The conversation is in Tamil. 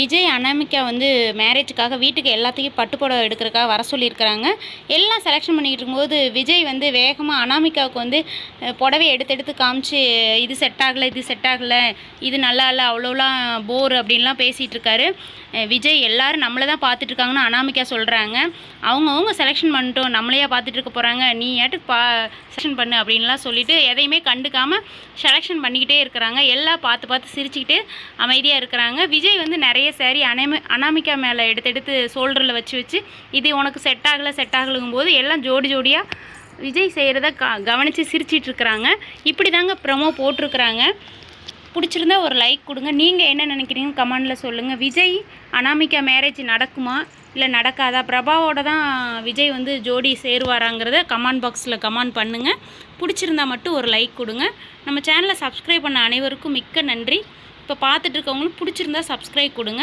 விஜய் அனாமிகா வந்து மேரேஜுக்காக வீட்டுக்கு எல்லாத்தையும் பட்டு புடவை எடுக்கிறக்காக வர சொல்லியிருக்கிறாங்க. எல்லாம் செலெக்ஷன் பண்ணிக்கிட்டு இருக்கும்போது விஜய் வந்து வேகமாக அனாமிகாவுக்கு வந்து புடவை புடவைய எடுத்து எடுத்து காமிச்சு இது செட் ஆகலை இது செட் ஆகலை இது நல்லா இல்லை அவ்வளோலாம் போர் அப்படின்லாம் பேசிகிட்டு இருக்காரு. விஜய் எல்லாரும் நம்மளை தான் பார்த்துட்ருக்காங்கன்னு அனாமிகா சொல்கிறாங்க அவங்கவுங்க செலெக்ஷன் பண்ணிட்டோம் நம்மளையா பார்த்துட்டு இருக்க போகிறாங்க நீ ஏட்டுக்கு பா செலெக்ஷன் பண்ணு அப்படின்லாம் சொல்லிவிட்டு எதையுமே கண்டுக்காமல் செலெக்ஷன் பண்ணிக்கிட்டே இருக்கிறாங்க. எல்லாம் பார்த்து பார்த்து சிரிச்சுக்கிட்டு அமைதியாக இருக்கிறாங்க. விஜய் வந்து நிறைய நிறைய சேரீ அனாமி அனாமிகா மேலே எடுத்து எடுத்து ஷோல்டரில் வச்சு வச்சு இது உனக்கு செட் ஆகலை செட் ஆகலைங்கும் போது எல்லாம் ஜோடி ஜோடியாக விஜய் செய்கிறத க கவனித்து சிரிச்சிட்ருக்குறாங்க இப்படி தாங்க ப்ரமோ போட்டிருக்கிறாங்க. பிடிச்சிருந்தா ஒரு லைக் கொடுங்க. நீங்கள் என்ன நினைக்கிறீங்கன்னு கமெண்டில் சொல்லுங்கள் விஜய் அனாமிகா மேரேஜ் நடக்குமா? இல்லை நடக்காதா? பிரபாவோட தான் விஜய் வந்து ஜோடி சேருவாராங்கிறத கமெண்ட் பாக்ஸில் கமெண்ட் பண்ணுங்கள் பிடிச்சிருந்தா மட்டும் ஒரு லைக் கொடுங்க. நம்ம சேனலை சப்ஸ்கிரைப் பண்ண அனைவருக்கும் மிக்க நன்றி. இப்போ பார்த்துட்ருக்கவங்களும் பிடிச்சிருந்தா சப்ஸ்கிரைப் கொடுங்க.